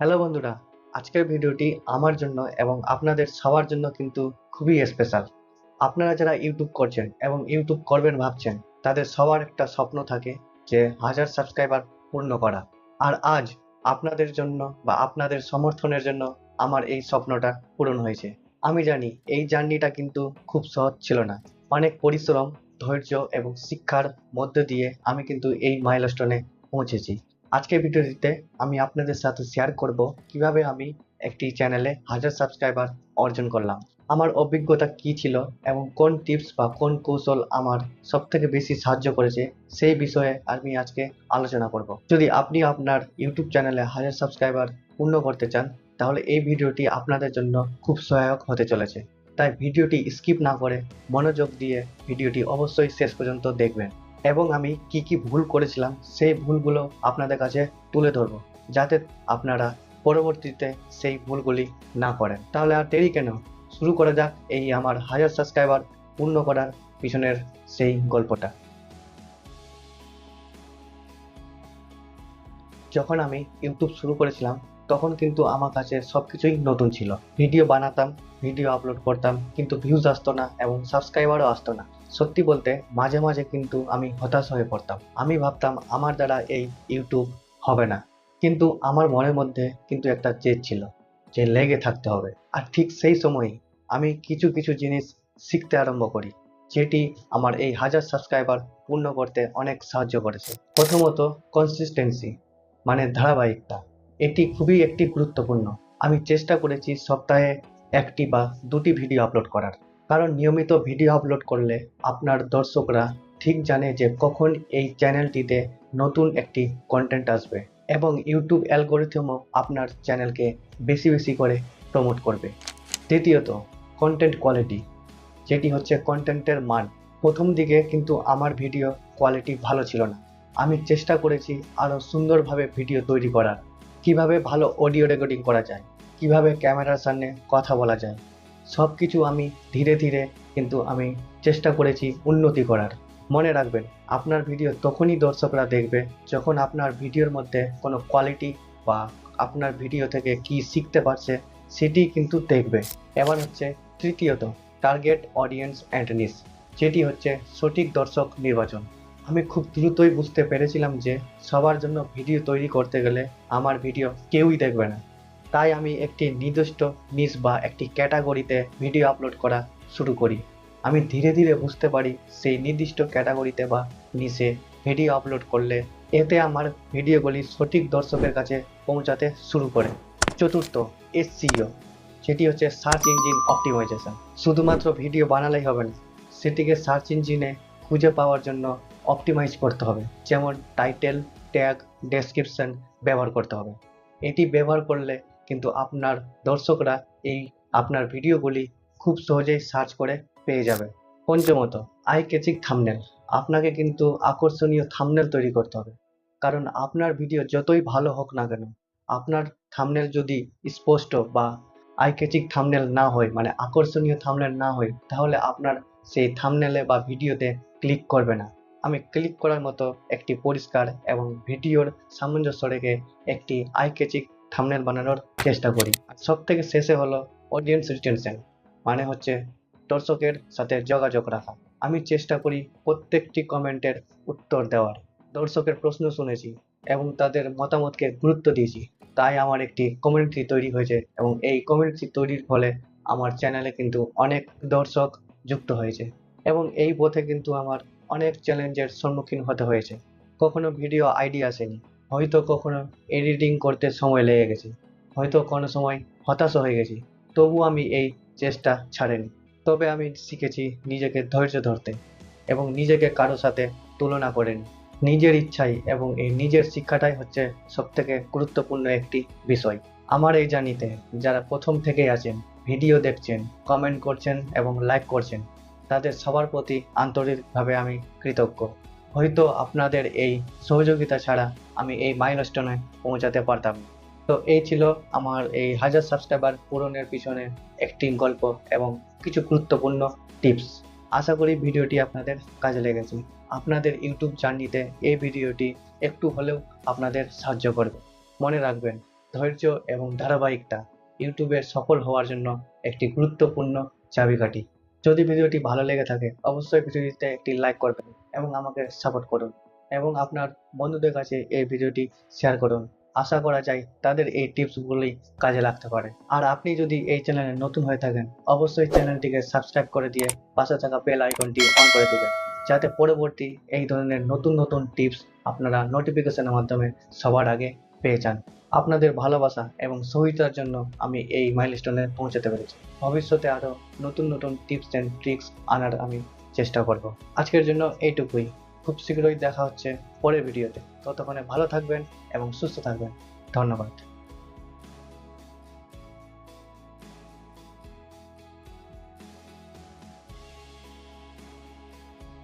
Hello বন্ধুরা, আজকের ভিডিওটি আমার জন্য এবং আপনাদের সবার জন্য কিন্তু খুবই স্পেশাল আপনারা যারা ইউটিউব করছেন এবং ইউটিউব করবেন ভাবছেন, তাদের সবার একটা স্বপ্ন থাকে যে হাজার সাবস্ক্রাইবার পূর্ণ করা। আর আজ আপনাদের জন্য বা আপনাদের সমর্থনের জন্য আমার এই স্বপ্নটা পূরণ হয়েছে। আমি জানি এই জার্নিটা কিন্তু খুব সহজ ছিল না। অনেক পরিশ্রম, ধৈর্য এবং শিক্ষার মধ্য দিয়ে আমি কিন্তু এই মাইলস্টোনে পৌঁছেছি। আজকের ভিডিওটিতে আমি আপনাদের সাথে শেয়ার করব কীভাবে আমি একটি চ্যানেলে হাজার সাবস্ক্রাইবার অর্জন করলাম। আমার অভিজ্ঞতা কি ছিল এবং কোন টিপস বা কোন কৌশল আমার সব থেকে বেশি সাহায্য করেছে সেই বিষয়ে আমি আজকে আলোচনা করব। যদি আপনি আপনার ইউটিউব চ্যানেলে হাজার সাবস্ক্রাইবার পূর্ণ করতে চান, তাহলে এই ভিডিওটি আপনাদের জন্য খুব সহায়ক হতে চলেছে। তাই ভিডিওটি স্কিপ না করে মনোযোগ দিয়ে ভিডিওটি অবশ্যই শেষ পর্যন্ত দেখবেন। এবং আমি কি কি ভুল করেছিলাম, সেই ভুলগুলো আপনাদের কাছে তুলে ধরবো, যাতে আপনারা পরবর্তীতে সেই ভুলগুলি না করেন। তাহলে আর দেরি কেন? শুরু করা যাক এই আমার হাজার সাবস্ক্রাইবার পূর্ণ করার পিছনের সেই গল্পটা। যখন আমি ইউটিউব শুরু করেছিলাম, তখন কিন্তু আমার কাছে সব কিছুই নতুন ছিল। ভিডিও বানাতাম, ভিডিও আপলোড করতাম, কিন্তু ভিউজ আসতো না এবং সাবস্ক্রাইবারও আসতো না। সত্যি বলতে মাঝে মাঝে কিন্তু আমি হতাশ হয়ে পড়তাম। আমি ভাবতাম আমার দ্বারা এই ইউটিউব হবে না। কিন্তু আমার মনের মধ্যে কিন্তু একটা জেদ ছিল যে লেগে থাকতে হবে। আর ঠিক সেই সময়ই আমি কিছু কিছু জিনিস শিখতে আরম্ভ করি, যেটি আমার এই হাজার সাবস্ক্রাইবার পূর্ণ করতে অনেক সাহায্য করেছে। প্রথমত কনসিস্টেন্সি মানে ধারাবাহিকতা। এটি খুবই একটি গুরুত্বপূর্ণ। আমি চেষ্টা করেছি সপ্তাহে একটি বা দুটি ভিডিও আপলোড করার। কারণ নিয়মিত ভিডিও আপলোড করলে আপনার দর্শকরা ঠিক জানে যে কখন এই চ্যানেলটিতে নতুন একটি কন্টেন্ট আসবে এবং ইউটিউব অ্যালগোরিথমও আপনার চ্যানেলকে বেশি বেশি করে প্রমোট করবে। তৃতীয়ত কন্টেন্ট কোয়ালিটি যেটি হচ্ছে কন্টেন্টের মান। প্রথম দিকে কিন্তু আমার ভিডিও কোয়ালিটি ভালো ছিল না। আমি চেষ্টা করেছি আরও সুন্দরভাবে ভিডিও তৈরি করার। কীভাবে ভালো অডিও রেকর্ডিং করা যায়? কীভাবে ক্যামেরার সামনে কথা বলা যায়? সব কিছু আমি ধীরে ধীরে কিন্তু আমি চেষ্টা করেছি উন্নতি করার। মনে রাখবেন, আপনার ভিডিও তখনই দর্শকরা দেখবে যখন আপনার ভিডিওর মধ্যে কোনো কোয়ালিটি বা আপনার ভিডিও থেকে কি শিখতে পারছে সেটি কিন্তু দেখবে। এবার হচ্ছে তৃতীয়ত টার্গেট অডিয়েন্স অ্যান্ড নিস যেটি হচ্ছে সঠিক দর্শক নির্বাচন। আমি খুব দ্রুতই বুঝতে পেরেছিলাম যে সবার জন্য ভিডিও তৈরি করতে গেলে আমার ভিডিও কেউই দেখবে না। তাই আমি একটি নির্দিষ্ট নিস বা একটি ক্যাটাগরিতে ভিডিও আপলোড করা শুরু করি। আমি ধীরে ধীরে বুঝতে পারি সেই নির্দিষ্ট ক্যাটাগরিতে বা নিসে ভিডিও আপলোড করলে এতে আমার ভিডিওগুলি সঠিক দর্শকের কাছে পৌঁছাতে শুরু করে। চতুর্থ, এসসিও। সেটি হচ্ছে সার্চ ইঞ্জিন অপটিমাইজেশন। শুধুমাত্র ভিডিও বানালেই হবে না, সেটিকে সার্চ ইঞ্জিনে খুঁজে পাওয়ার জন্য অপটিমাইজ করতে হবে। যেমন টাইটেল, ট্যাগ, ডেসক্রিপশন ব্যবহার করতে হবে। এটি ব্যবহার করলে কিন্তু আপনার দর্শকরা এই আপনার ভিডিওগুলি খুব সহজেই সার্চ করে পেয়ে যাবে। পঞ্চমত আই ক্যাচিং থামনেল আপনাকে কিন্তু আকর্ষণীয় থামনেল তৈরি করতে হবে। কারণ আপনার ভিডিও যতই ভালো হোক না কেন, আপনার থামনেল যদি স্পষ্ট বা আই ক্যাচিং থামনেল না হয় মানে আকর্ষণীয় থামনেল না হয়, তাহলে আপনার সেই থামনেলে বা ভিডিওতে ক্লিক করবে না। আমি ক্লিক করার মতো একটি পরিষ্কার এবং ভিডিওর সামঞ্জস্য রেখে একটি আই ক্যাচিং থামনেল বানানোর চেষ্টা করি। আর সব থেকে শেষে হলো অডিয়েন্স রিটেনশন মানে হচ্ছে দর্শকের সাথে যোগাযোগ রাখা। আমি চেষ্টা করি প্রত্যেকটি কমেন্টের উত্তর দেওয়ার। দর্শকের প্রশ্ন শুনেছি এবং তাদের মতামতকে গুরুত্ব দিয়েছি। তাই আমার একটি কমিউনিটি তৈরি হয়েছে এবং এই কমিউনিটি তৈরির ফলে আমার চ্যানেলে কিন্তু অনেক দর্শক যুক্ত হয়েছে। এবং এই পথে কিন্তু আমার অনেক চ্যালেঞ্জের সম্মুখীন হতে হয়েছে। কখনো ভিডিও আইডিয়া আসেনি। হয়তো কখনো এডিটিং করতে সময় লেগে গেছে, হয়তো কোনো সময় হতাশ হয়ে গেছি, তবু আমি এই চেষ্টা ছাড়েনি। তবে আমি শিখেছি নিজেকে ধৈর্য ধরতে এবং নিজেকে কারও সাথে তুলনা করেন। নিজের ইচ্ছাই এবং এই নিজের শিক্ষাটাই হচ্ছে সবথেকে গুরুত্বপূর্ণ একটি বিষয়। আমার এই জানিতে যারা প্রথম থেকেই আছেন ভিডিও দেখছেন কমেন্ট করছেন এবং লাইক করছেন, তাদের সবার প্রতি আন্তরিকভাবে আমি কৃতজ্ঞ। হয়তো আপনাদের এই সহযোগিতা ছাড়া আমি এই মাইলস্টোনে পৌঁছাতে পারতাম। তো এই ছিল আমার এই হাজার সাবস্ক্রাইবার পূরণের পিছনে একটি গল্প এবং কিছু গুরুত্বপূর্ণ টিপস আশা করি ভিডিওটি আপনাদের কাজে লেগেছে। আপনাদের ইউটিউব জার্নিতে এই ভিডিওটি একটু হলেও আপনাদের সাহায্য করবে। মনে রাখবেন, ধৈর্য এবং ধারাবাহিকতা ইউটিউবে সফল হওয়ার জন্য একটি গুরুত্বপূর্ণ চাবিকাঠি। যদি ভিডিওটি ভালো লেগে থাকে, অবশ্যই ভিডিওটিতে একটি লাইক করবেন এবং আমাকে সাপোর্ট করুন এবং আপনার বন্ধুদের কাছে এই ভিডিওটি শেয়ার করুন। আশা করা যায় তাদের এই টিপসগুলি কাজে লাগতে পারে। আর আপনি যদি এই চ্যানেলে নতুন হয়ে থাকেন, অবশ্যই চ্যানেলটিকে সাবস্ক্রাইব করে দিয়ে পাশে থাকা বেল আইকনটি অন করে দেবেন, যাতে পরবর্তী এই ধরনের নতুন নতুন টিপস আপনারা নোটিফিকেশনের মাধ্যমে সবার আগে পেয়ে যান। আপনাদের ভালোবাসা এবং সহিতার জন্য আমি এই মাইলস্টোনে পৌঁছাতে পেরেছি। ভবিষ্যতে আরও নতুন নতুন টিপস অ্যান্ড ট্রিক্স আনার আমি চেষ্টা করব। আজকের জন্য এইটুকুই। খুব শীঘ্রই দেখা হচ্ছে পরের ভিডিওতে। ততক্ষণে ভালো থাকবেন এবং সুস্থ থাকবেন। ধন্যবাদ।